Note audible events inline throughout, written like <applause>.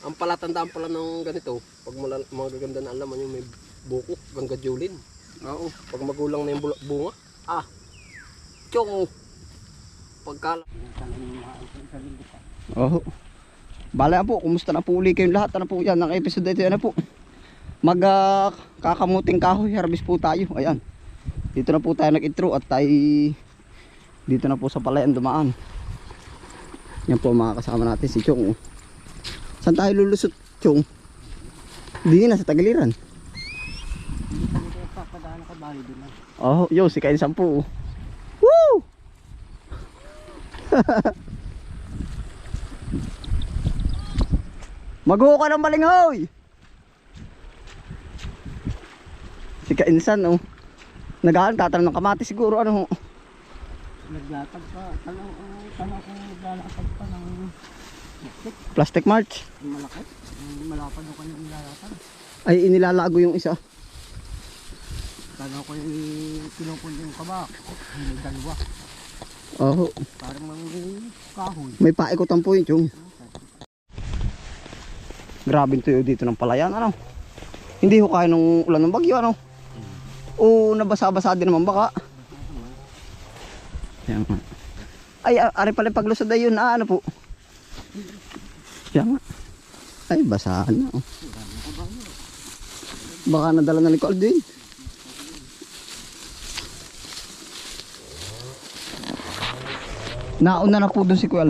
Ang palatandaan pala ng ganito, pag mala, mga gaganda na alaman yung may buko, ganggajulin. Oo. Pag magulang na yung bunga, ah, chong, pagkala. Oo. Bala po, kumusta na po uli kayong lahat? Ano po yan, ng episode ito yan na po. Mag ah, kakamuting kahoy, harvest po tayo. Ayan. Dito na po tayo nag-intro at tayo dito na po sa palayan dumaan. Yan po mga kasama natin si Chong. oh. Saan tayo lulusot, Chong? Hindi na sa Tagiliran. Oh, yo, si Kain Sampu. Woo! <laughs> Maghuho ka ng balinghoy! Si Kainsan, oh. Nagaan, tatanong ng kamati siguro, ano. Naglatag pa. Tanong ko, tanong ko naglalakad pa ng Plastic March. malaki. Malapad ako kanyang nilalakad. Ay, inilalago yung isa. Tanong ko yung pinupundo yung kabak. Hindi dalawa. Oo. Parang mga kahoy. May paikutan po yun, yung. Grabe tuyo dito ng palayan, ano. Hindi ho kaya nung ulan ng bagyo, ano. O nabasa-basa din naman baka. Ay, ari pala yung paglusod ay yun, ah, ano po. Yan nga. Ay, basahan na. Oh. Baka nadala na ni Aldin. Nauna na po doon si Kuya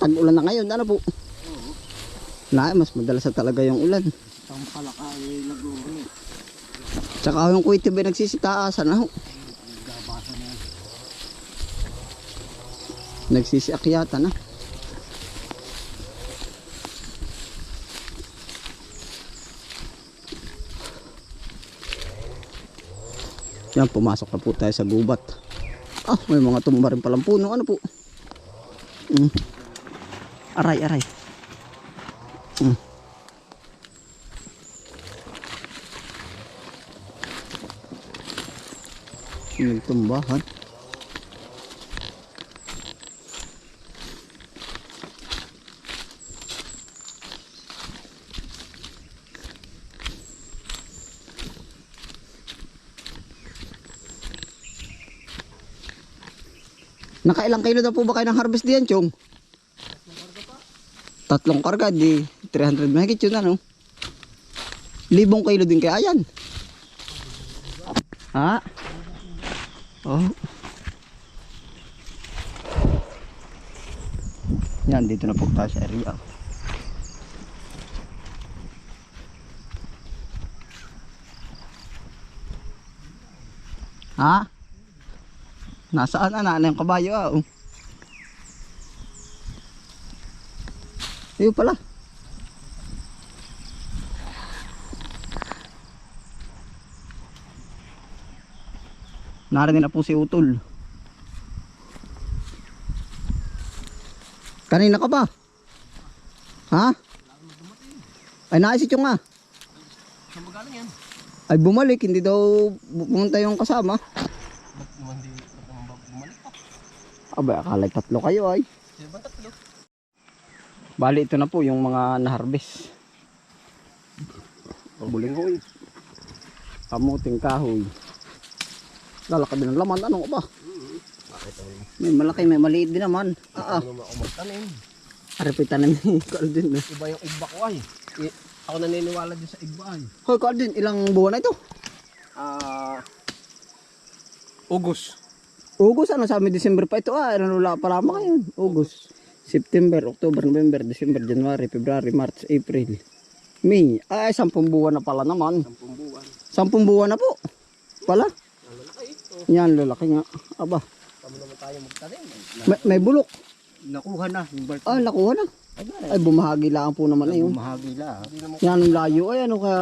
Aldin. Patag ulan na ngayon, ano po? Na, mas madalas na talaga yung ulan. Palaka ay nag-uuli. Tsaka yung kuwiti ba nagsisitaasan na ho? Na. Yan, pumasok na po tayo sa gubat. Ah, may mga tumba rin palang puno. Ano po? Mm. Aray, aray. Mm. Nagtumbahan. Nakailang kilo na po ba kayo ng harvest diyan, Chong? Tatlong karga, di 300 mahigit yun, ano? Libong kilo din kaya yan. Ha? Oh. Yan, dito na po tayo sa area. Ha? Nasaan na na yung kabayo ah. oh. Ayun pala. Narinig na po si Utol. Kanina ka ba? Ha? Ay naisit yung nga. Saan ba galing yan? Ay bumalik, hindi daw pumunta yung kasama. Ba't naman di, ba't naman ba bumalik pa? Abay, akala tatlo kayo ay. Sino ba tatlo? Bali, ito na po yung mga na-harvest. Buling hoy. Kamuting kahoy. Lalaki din ng laman. Ano ba? May malaki, may maliit din naman. Ah, ah. naman ako magtanim. Aripitan na ni Caldin. <laughs> eh. Iba yung igba ko ay. I- ako naniniwala din sa igba ay. Hoy, Caldin, ilang buwan na ito? Ah, August. August, ano sabi December pa ito ah. Ano wala pa lamang ngayon? August. September, October, November, December, January, February, March, April, May. Ay, sampung buwan na pala naman. Sampung buwan. Sampung buwan na po. Pala. Yan, lalaki nga. Aba, Tama naman tayo magtanim. may, may bulok. Nakuha na. Yung balt. Ah, nakuha na. Ay, bumahagi lang po naman na yun. Mahagi la. Hindi naman Yan ang layo. Ay, ano ka.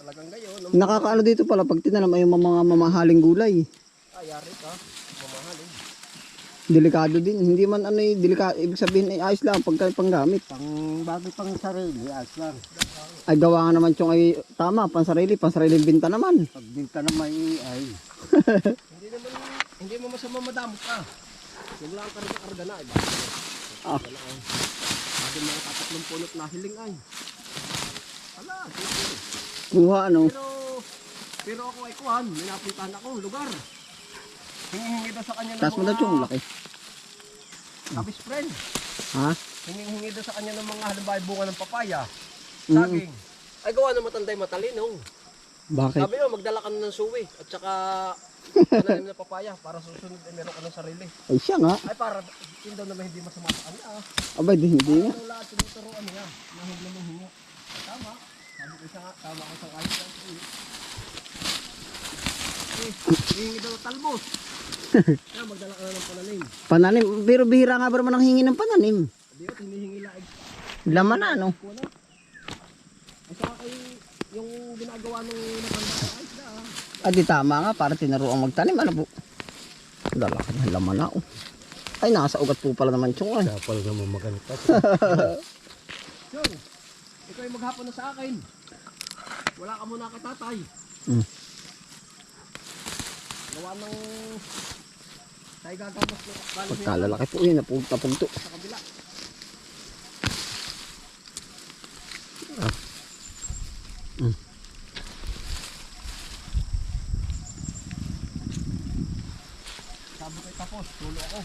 Talagang gayon. Nakakaano dito pala pag tinalam ay yung mga mamahaling gulay. ayari ka. Eh. Delikado din. Hindi man ano eh, delikado. Ibig sabihin ay ayos lang pagka panggamit. Pang bago pang sarili, as lang. Ay gawa nga naman yung ay tama, pansarili, pansarili binta naman. Pagbinta na may ay. <laughs> Hindi naman, hindi mo masama madamot ka. Huwag lang karga-karga na. Iba. Ah. Wala ay. Sabi mga tatatlong punot na hiling ay. Ala. Kuha ano. Pero, pero ako ay kuhan. May napuntahan ako, lugar. Hingi-hingi daw sa kanya ng Taas mo na yung laki. Kabis friend. Ha? Hingi-hingi daw sa kanya ng mga halimbawa bunga ng papaya. Mm. Saging. Ay gawa na matanday matalino. Bakit? Sabi mo, magdala ka na ng suwi. At saka, <laughs> pananim na papaya para susunod ay meron ka ng sarili. Ay siya nga. Ay para, yun daw naman hindi masama sa kanya. ah. Abay, di, hindi nga. Ano lahat tinuturoan niya. Na mahinga. Tama. Sabi ko siya nga, tama ka sa kahit yan. Eh, hihingi daw talbos. <laughs> Kaya magdala ka pananim. Pananim. Pero bihira nga ba naman ang hingi ng pananim? Di ba, hinihingi laig. Laman na ano. Kuna. Ay saka yung ginagawa nung naganda ay ayos na ah. Ah, di tama nga. Para tinaruang magtanim. Ano po? Dala ka ng laman na. Oh. Ay, nasa ugat po pala naman yung ay. Kapal naman maganda. So, <laughs> ikaw ay maghapon na sa akin. Wala ka muna kay tatay. Mm. Gawa ng... Tayo gagamas na bali niya Pagkalalaki po yun. Napugta-pugto. sa kabila. Mm. Sabi ko tapos, tulo ako.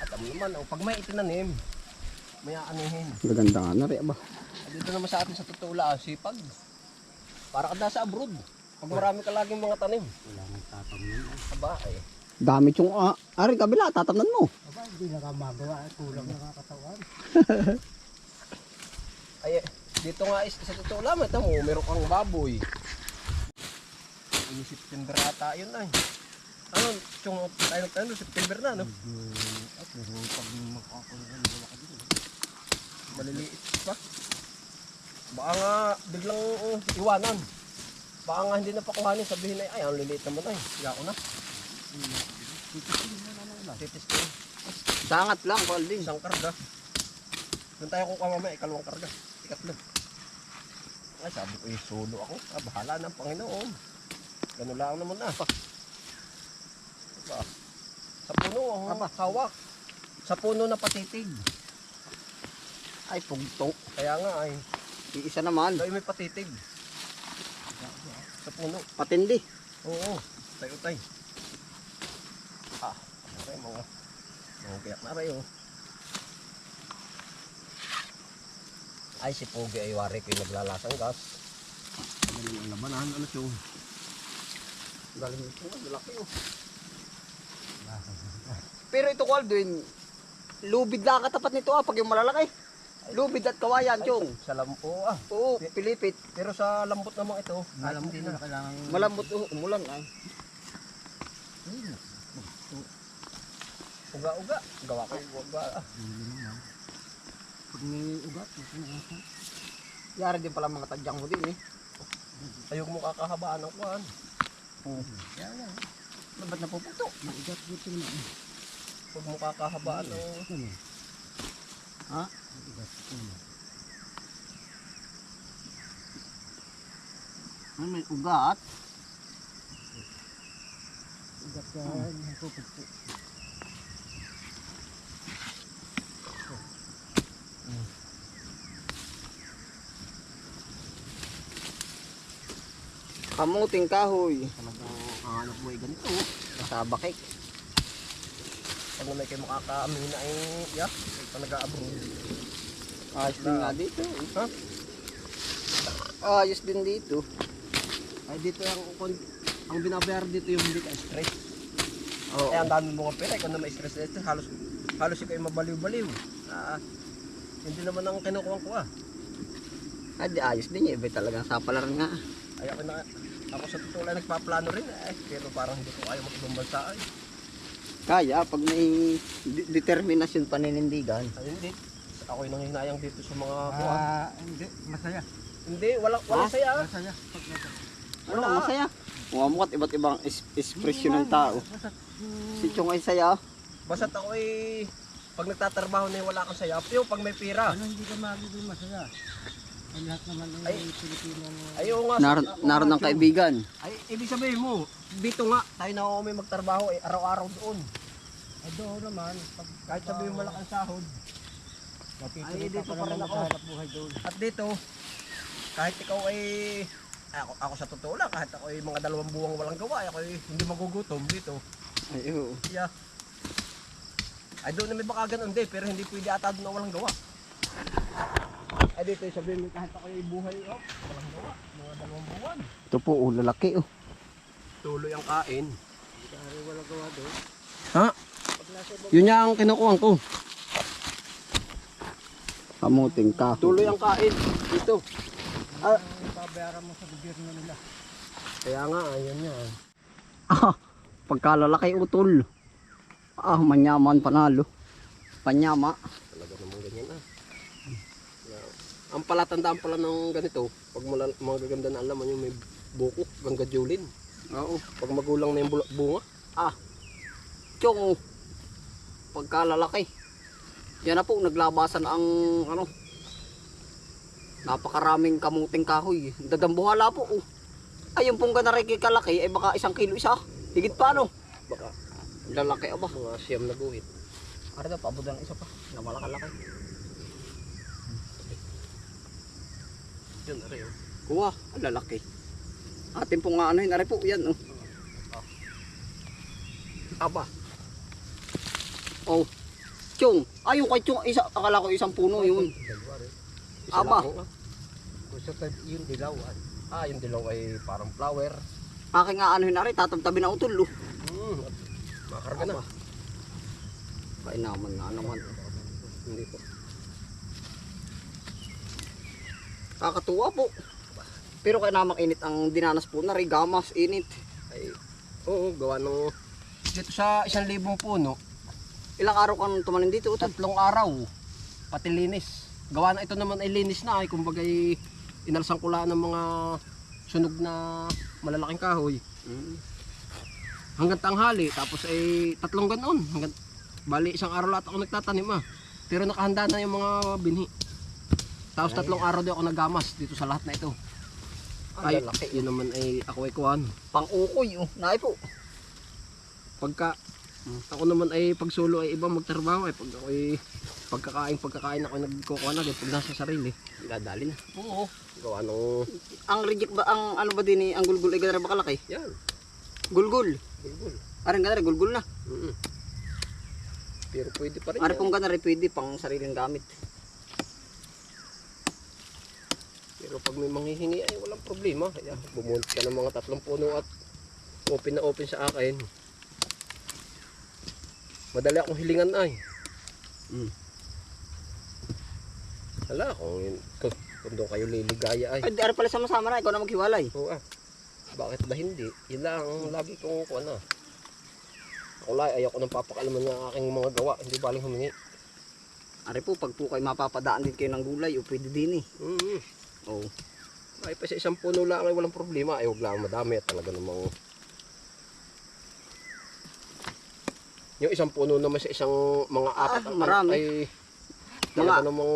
At alam naman, oh, pag may itinanim, may aanihin. Maganda nga na rin. At Dito naman sa atin sa totoo lang, sipag. Para ka nasa abroad. Pag marami ka laging mga tanim. Wala nang tatamnan. Aba, eh. Dami yung... Ah, ari, kabila. Tatamnan mo. Aba, hindi na ka magawa. Kulang na kakatawan. <laughs> Ay, eh, dito nga is, sa totoo lang, ito mo, meron kang baboy. Ini September ata yun ay. Ano, yung tayo nagtanong, September na, no? At pero pag makakakulang, wala ka din. Maliliit pa. Baka nga, biglang uh, iwanan. Baka nga hindi na pakuhanin, sabihin ay, ay, ang liliit naman ay. Hiya ko na. Sangat lang, Balding. Isang karga. Doon tayo kukuha mamaya, ikalawang karga. Ikatlo. Ay, sabi ko, eh, solo ako. Ah, bahala ng Panginoon. Ganun lang naman na. Diba? Sa puno, ang hawak. Sa puno na patitig. Ay, pugto. Kaya nga ay, Iisa naman. dahil may patitig. Sa puno. Patindi. Oo. Tayo tay. Ah, okay mga. Mga kayak na rin oh. Ay, si Pogi ay wari ko yung naglalasang gas. Galing ang labanan, ano siyo? Galing ito, malaki oh. Pero ito, Alvin, lubid lang katapat nito ah, pag yung malalaki. Lubid at kawayan, chong. Sa lampo ah. Oo, pilipit. Pero sa lambot naman ito, Alam alam din din na kailangan Malambot oh, umulan ay. Uga-uga. Gawa ko uga. Pag may masinasa. Yari din pala mga tadyang mo din eh. Ayok mo kakahabaan ng kuhan. Kaya yan. Ba't napupukto? May ugat dito na. Huwag mo kakahabaan ng... Ano? Ha? May ugat dito na. Ay, may ugat. Ugat ka, nagpupukto. Kamuting kahoy. Talagang hanap buhay ganito. oh. Kasabakik. Pag na may kayo makakaamin na ay, yeah, pa nag-aabroad. Ayos din nga dito. eh. Ha? Ayos din dito. Ay dito ang ang binabayar dito yung hindi ka stress. Oo. Eh ang dami mo pera, ikaw na may stress dito, halos halos ikaw ay mabaliw-baliw. Ah, hindi naman ang kinukuha ko ah. Ay, di ayos din. Iba talagang sapalaran nga. Ay ako na ako sa totoo lang nagpaplano rin eh, pero parang hindi ko kaya mag-ibang bansa ay. Kaya, pag may de- determinasyon paninindigan. Ay hindi. Ako yung nanghinayang dito sa mga buwan. Ah, hindi. Masaya. Hindi, walang, walang Ha? saya. Masaya. Ano, masaya. Mukhang iba't ibang ekspresyon ng tao. Si Chong ay saya. Basta't ako eh, pag nagtatrabaho na yung wala kang saya. Pero pag may pira, ano hindi ka magiging masaya? Ang lahat naman ay Ay. Pilipino ang ayaw nga. Naroon, naroon ng kaibigan. Ay, ibig sabihin mo, dito nga, tayo na may magtrabaho eh, araw-araw doon. Ay doon naman, pag Kahit sabihin mo ang sahod. Natituloy Ay, dito pa rin naman ako. buhay doon. At dito, kahit ikaw ay, ako, ako sa totoo lang, kahit ako ay mga dalawang buwang walang gawa, ako ay hindi magugutom dito. Ay, oo. Yeah. Ay doon na may baka ganun din, pero hindi pwede ata doon na walang gawa. Ay dito sabihin mo kahit ako ay buhay, oh, walang gawa, mga dalawang buwan. Ito po, oh, lalaki oh. Tuloy ang kain. Kaya wala gawa doon. Ha? Yun yung kinukuha ko. Kamuting ka. Tuloy ang kain dito. Ah. ang babayaran mo sa gobyerno nila. Kaya nga, ayun nga. Ah, pagkalalaki utol. Ah, manyaman panalo. Panyama. Talaga naman ganyan ah. Yeah. Ang palatandaan pala ng ganito, pag mula, mga gaganda na alam yung may buko, gangga julin. Oo. Pag magulang na yung bunga, Chong, pagkalalaki. Yan na po, naglabasan ang ano. Napakaraming kamuting kahoy. Dadambuhala po. Oh. Ayun pong ganariki kalaki, ay baka isang kilo isa. Higit pa no? baka Lalaki aba. mga siyam na guhit. Ari na, paabot ng isa pa. Na malaki-laki. Yun, are yun. Kuha, ang lalaki. Atin pong ano yun, ari po, yan oh. Aba, Oh. Chong, ayun kay Chong, isa, akala ko isang puno yun. Aba. lang, ah. Gusto tayo yung dilawan. Ah, yung dilaw ay parang flower. Aking nga ano yun, ari, tatabtabi na utol oh. Hmm, makarga na. Aba. Kainaman nga naman. Hindi po. Kakatuwa po. Pero kaya naman init ang dinanas po na gamas, init. Ay, oo, gawa ng... Dito sa isang libong puno, Ilang araw kang tumanin dito utol? tatlong araw, pati linis. Gawa na ito naman ay linis na, ay kumbaga ay inalsang ko lang ng mga sunog na malalaking kahoy. Mm. Hanggang tanghali, tapos ay tatlong ganoon. Hanggang, bali, isang araw lahat ako nagtatanim ah. Pero nakahanda na yung mga binhi. Tapos tatlong araw din ako nagamas dito sa lahat na ito. Ay, yun naman ay ako ay kuhan. Pang-ukoy oh, naay po. Pagka ako naman ay pag solo ay iba magtrabaho ay pag ako ay pagkakain pagkakain ako ay nagkukuha na pag nasa sarili. Dadali na. Oo. Gawa ng Ang reject ba, ang ano ba din eh, ang gulgul ay ganara ba kalaki? yan. Gulgul. Bulbul. Aring ganara, gulgul na. Mm Pero pwede pa rin Ari yan. pong ganara, pwede pang sariling gamit. Pero pag may manghihingi ay walang problema. Kaya bumunot ka ng mga tatlong puno at open na open sa akin. Madali akong hilingan ay. Mm. Hala, kung, kung, kung doon kayo liligaya ay. Ay, di, pala sama-sama na, ikaw na maghiwalay. Oo ah. Bakit ba hindi? Yun lang ang lagi kong kuha na. Ako lang, ayoko nang papakalaman ng aking mga gawa. Hindi baling humingi. Ari po, pag po kayo mapapadaan din kayo ng gulay, o pwede din eh. Mm Oh. Ay pa sa isang puno lang ay walang problema. Ay huwag lang madami at talaga namang... Yung isang puno naman sa isang mga apat Ah, ang marami. ay talaga Mga- namang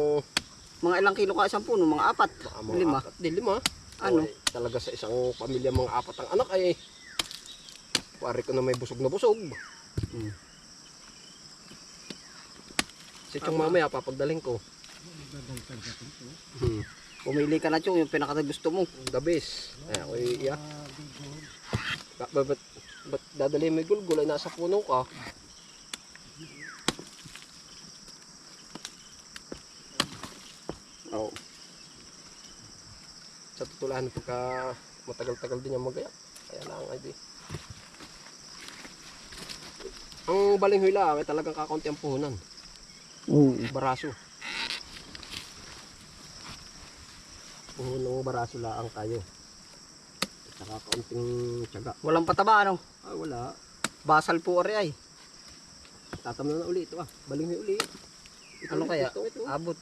Mga ilang kilo ka isang puno, mga apat. baka mga Lima. apat. Di lima. Ano? Ay, talaga sa isang pamilya mga apat ang anak ay pare ko na may busog na busog. Mm. Si Chong mamaya papagdaling ko. Dadagdag. Hmm. Pumili ka na chong, yung pinaka gusto mo. The best. Ay, ako iya. Gulgul. Ba, ba, ba't, ba't dadali may gulgul ay nasa puno ka? Oh. Sa tutulahan pagka matagal-tagal din yung magaya. Kaya lang ay di. Ang balinghoy lang ay talagang kakaunti ang puhunan. Oo. Baraso. Puhunong baraso lang tayo. Saka kaunting tiyaga. Walang pataba, ano? Ah, wala. Basal po ari ay. Tatamnan na uli ito ah. Balinghoy uli. Ito Ano kaya? Ito, ito. Abot.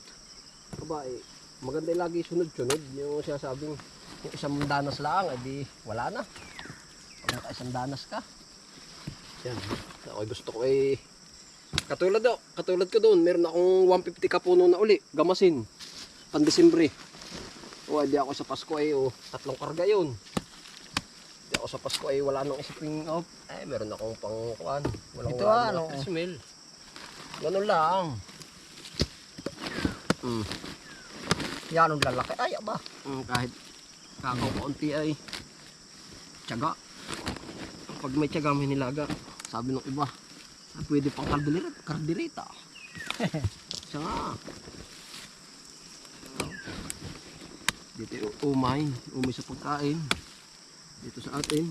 Babae. Maganda yung lagi sunod-sunod. Yung sinasabing yung isang danas lang, edi wala na. Pag naka isang danas ka. Yan. Ako gusto ko eh. Katulad daw, katulad ko doon, meron akong 150 kapuno na uli, gamasin. Pandesembre. O, di ako sa Pasko ay, o, tatlong karga yun. Di ako sa Pasko ay, wala nang isiping, oh, eh, meron akong pangkuan. Walang Ito, wala ano, smell. Ganun lang. Mm. Yan ang lalaki. Ay, aba. Mm, kahit kakaw kaunti ay tiyaga. Pag may tiyaga, may nilaga. Sabi ng iba, ah, pwede pang kardirita. kardirita. <laughs> Siya nga. Dito umay. Umay sa pagkain. Dito sa atin.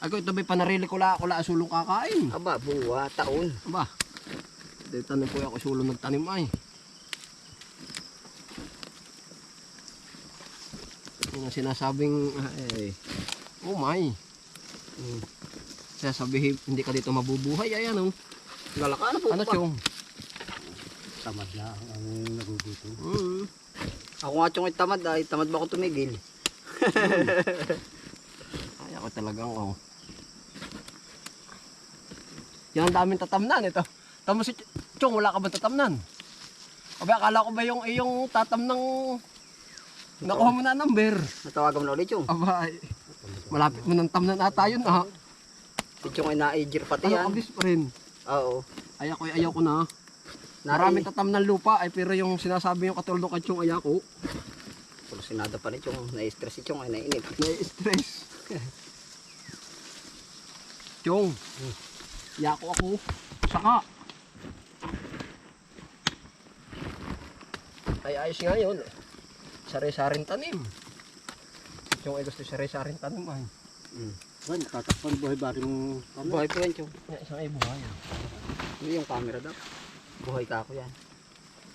Ako ito may panarili ko la, ko la sulong kakain. Aba, buwa, taon. Aba. Dito tanim po ako sulong nagtanim ay. Yung sinasabing ah, eh, oh my. Mm. Sasabihin hindi ka dito mabubuhay ay ano. Lalaka na po. Ano chong? Tamad na ang nagugutom. Mm. Ako nga chong ay tamad ay tamad ba ako tumigil? <laughs> Ay ako talagang oh. Yan ang daming tatamnan ito. Tamo si Ch- Chong, wala ka ba tatamnan? Aba, akala ko ba yung iyong tatam ng nakuha mo na number? Natawagan mo na ulit chong. Aba, ay, malapit mo ng tamnan ata yun ah. Si chong ay na-ejir pati Ano yan. abis pa rin? Oo. Ay ako ay ayaw ko na. Nari. Maraming tatam ng lupa ay pero yung sinasabi yung katulad ng kachong ay ako, Pero sinada pa ni chong. Na-stress si chong ay nainip. na-stress. <laughs> Chong, yako ako. Saka. Ay ayos nga yun. Sari-saring tanim. Chong ay gusto sari-saring tanim ay. Mm. Ba, natatakpan buhay bari mo. Buhay po yan chong. Isang ay buhay. Ano yung camera daw? Buhay ka ako yan.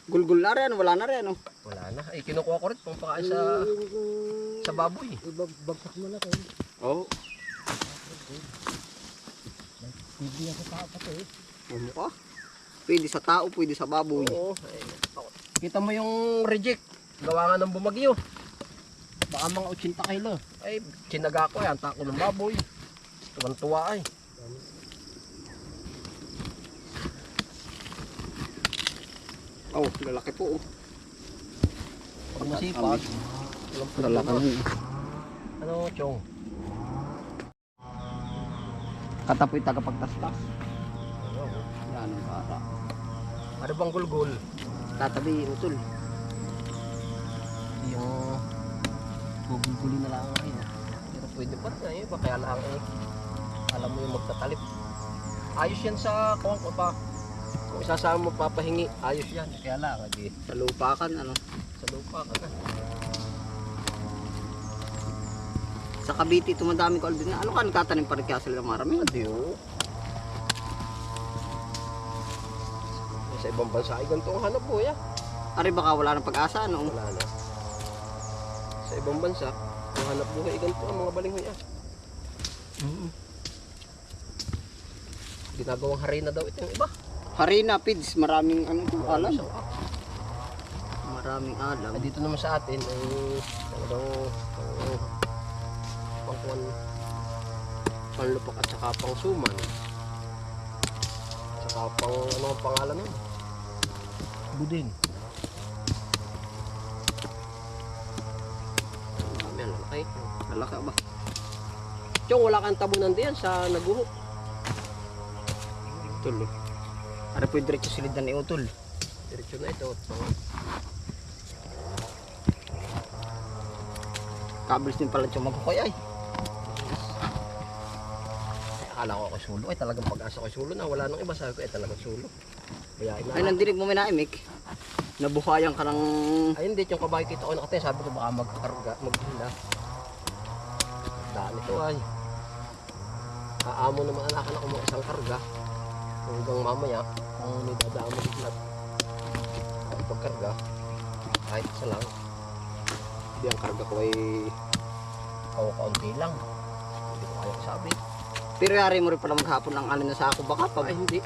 Gulgul na rin, wala na rin. Oh. Wala na. Ay kinukuha ko rin pang pakain sa sa baboy. Ibabagsak mo na kayo. Oo. Bibigyan ko pa pa eh. Ano ka? Pwede sa tao, pwede sa baboy. Oo. Ay, ako- Kita mo yung reject. Gawa nga ng bumagyo. Baka mga 80 kilo. Ay, chinaga ko yan. Tako ng baboy. Tuwan-tuwa ay. Oh, lalaki po. Oh. Pag masipag. walang problema. Ano, Chong? Katapoy tagapagtastas. Ano? Yan ang para. Ano bang gulgul? Tatabi, utol. Yung guguguli na lang ngayon. Pero pwede pa na eh. Kaya lang eh. Alam mo yung magtatalip. Ayos yan sa kuwang ko pa. Kung isasama mo papahingi, ayos yan. Kaya lang, hindi. Sa lupakan, ano. Sa lupa ka na. Sa Cavite, tumadami ko din. Ano ka, nagtatanim pa rin kaya sila ng marami? Adiyo. Sa ibang bansa ay ganito ang hanap buhay ah. Ari baka wala ng pag-asa, ano. Wala na. Sa ibang bansa, ang hanap buhay ay ganito ang mga balinghoy ah. Ginagawang harina daw ito yung iba. Harina, pids, maraming ano, alam. Isang ah. Maraming alam. Dito naman sa atin ay talagang pang pangkuan panlupak at saka pang suman. At saka pang ano ang pangalan nun? Budin. Ang dami ang lalaki. Lalaki ba? Chong, wala kang tabunan diyan sa naguhok. Tulo. Ari po yung diretso silid na ni Utol. Diretso na ito. Kabels din pala yung magkukoy ay. Akala ko ako sulo. Ay talagang pag-asa ko sulo na. Wala nang iba. Sabi ko ay talagang sulo. Kaya. Ay, nandinig mo minaimik. Nabuhayan ka ng... Ayun din yung kabahay kita ko nakatay. Sabi ko baka magkarga, maghila. Daan ito ay. Aamo naman anak na mga isang karga. Hanggang mamaya, kung may dadaan mo biglat. At pagkarga, kahit isa lang. Hindi ang karga ko ay kaunti lang. Hindi ko kaya sabi. Pero yari mo rin pala maghapon ng ano na sa ako baka pag Ay hindi.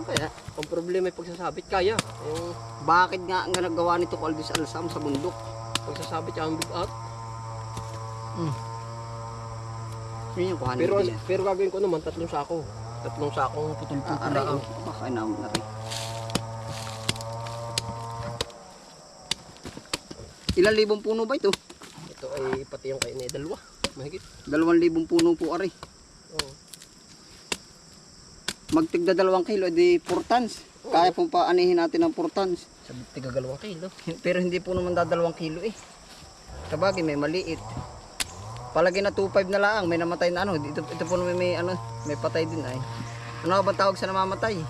Kaya, Ang problema ay pagsasabit kaya. Yung bakit nga ang nagawa nito ko Aldis Alsam sa bundok? pagsasabit yung bigat. Yun yung kuhanin Pero, pero gagawin ko naman tatlong sako. Tatlong sakong putol-putol Ah, aray, lang. oh. Baka inaam na rin. Ilang libong puno ba ito? Ito ay pati yung kain ay dalawa. Mahigit. Dalawang libong puno po, aray. Oo. Magtigda dalawang kilo, di 4 tons. Kaya pong paanihin natin ng 4 tons. Sa tiga galawang kilo. <laughs> Pero hindi po naman dadalawang kilo eh. Sabagay, may maliit. Palagi na 2.5 na lang, may namatay na ano. Ito, ito po naman may, ano, may patay din ay. Ano ba tawag sa namamatay?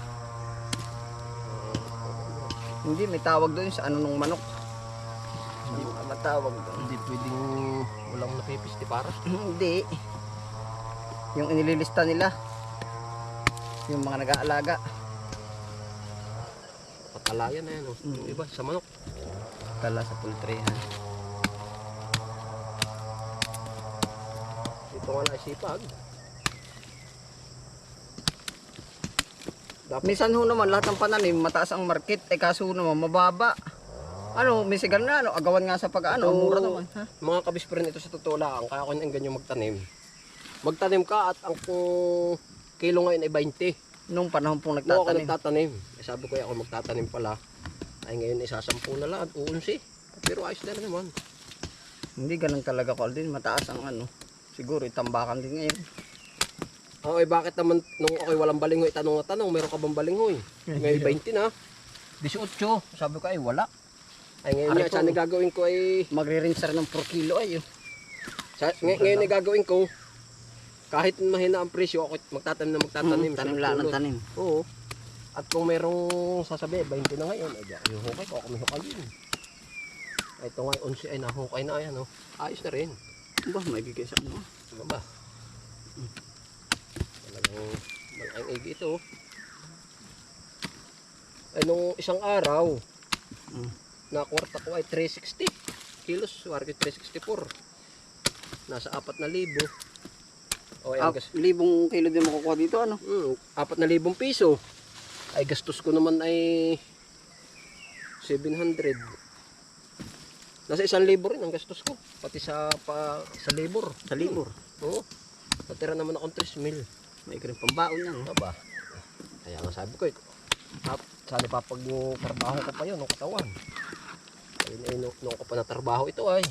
Hindi, may tawag doon sa ano nung manok. Hindi pa matawag doon. Hindi pwedeng walang napipisti para. <laughs> Hindi. Yung inililista nila. Yung mga nag-aalaga. Patalayan na yan. Oh. Mm. Yung iba sa manok. Tala sa pultrehan. Dito nga naisipag. Dapat Minsan ho naman lahat ng pananim mataas ang market eh kaso naman mababa. Ano, misigal na ano, agawan nga sa pag-ano, Ito, mura naman, ha? Mga kabis pa rin ito sa totoo lang. Kaya ko nang ganyan magtanim. Magtanim ka at ang kung kilo ngayon ay 20. Nung panahon pong Nung ako nagtatanim. nagtatanim. Eh, sabi ko "Eh, ako magtatanim pala. Ay ngayon isasampu na lang at uunsi. Pero ayos na naman. Hindi ganun talaga ko din, mataas ang ano. Siguro itambakan din ngayon. Oo, eh bakit naman nung ako'y walang balinghoy, tanong na tanong, meron ka bang balinghoy? Ngayon 20 na. 18. Sabi ko ay wala. Ay ngayon nga, ko. saan gagawin ko ay... Magre-rinse rin ng 4 kilo ay. oh. Sa, ngay- ngayon ang gagawin ko, kahit mahina ang presyo, ako magtatanim na magtatanim. Hmm, tanim lang ng tanim. Oo. At kung merong sasabi, 20 na ngayon, ay di- yung hukay ko, ako may hukay yun. Ay, ito nga, 11 ay nahukay na yan, oh. Ayos na rin. Ba, may bigay sa ano. Ano ba? Talagang malaking igi ito. oh. Ay, nung isang araw, Mm. na kwarta ko ay 360 kilos, warga 364. Nasa 4,000. O, ay, gas- libong kilo din makukuha dito ano. Hmm, 4,000 piso. Ay gastos ko naman ay 700. Nasa 1,000 rin ang gastos ko. Pati sa pa, sa labor. Sa libor. Oo. Natira naman akong 3 mil. May rin pambaon yan. Ano ba? Kaya nga sabi ko, eh, tap, sana papag-trabaho ko pa yun, ng katawan. Ay, ay, nung, nung ako pa natrabaho ito ay,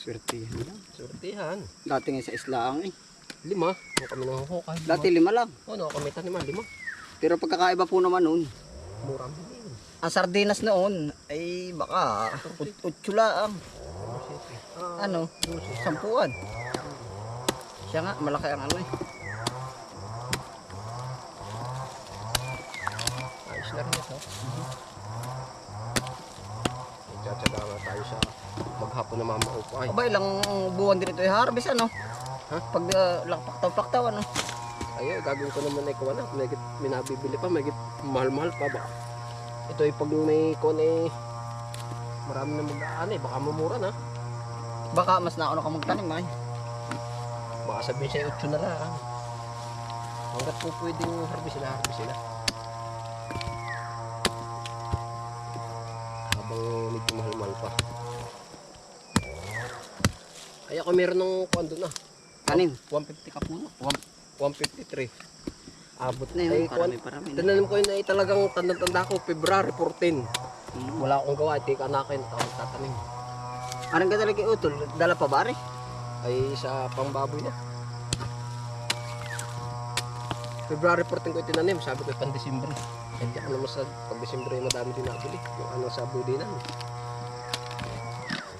Swerte yan. surtihan. Dati nga sa islaang eh. Lima, nung kami nang hukay. Dati lima lang. Oo, nung kami taniman, lima. Pero pagkakaiba po naman noon, Mura mo. Ang sardinas noon ay baka ut- utsula ang Ah, ano, sampuan. Siya nga, malaki ang ano eh. Ayos rin ito. Tsatsaga nga tayo sa maghapon na mamaupay. Aba, ilang buwan din ito ay harvest ano? Ha? Pag uh, lakpaktaw-paktaw ano? Ay, gagawin ko naman ay kuwan na. May may nabibili pa, may mahal-mahal pa ba? Ito ay pag may kuwan eh, marami na mag-aan eh, baka mamura na. Baka mas nauna ka magtanim ay. Baka sabihin sa'yo, 8 na lang. Hanggat po pwedeng harvest sila, harvest sila. Habang medyo mahal-mahal pa. Ay ako meron ng kuwan doon ah. Tanim. 150 ka puno. 153. Abot Na Ay, yun, parami, parami. na. Tananim ko yun ay talagang tanda-tanda ko, February 14. Hmm. Wala akong gawa, di ka nakin, ako tatanim. Anong ka talaga utol? Dala pa ba rin? Ay sa pangbaboy na. February 14 ko itinanim, sabi ko pang December. Hindi ako naman sa pag December ay madami din nabili. Yung ano sa budinan.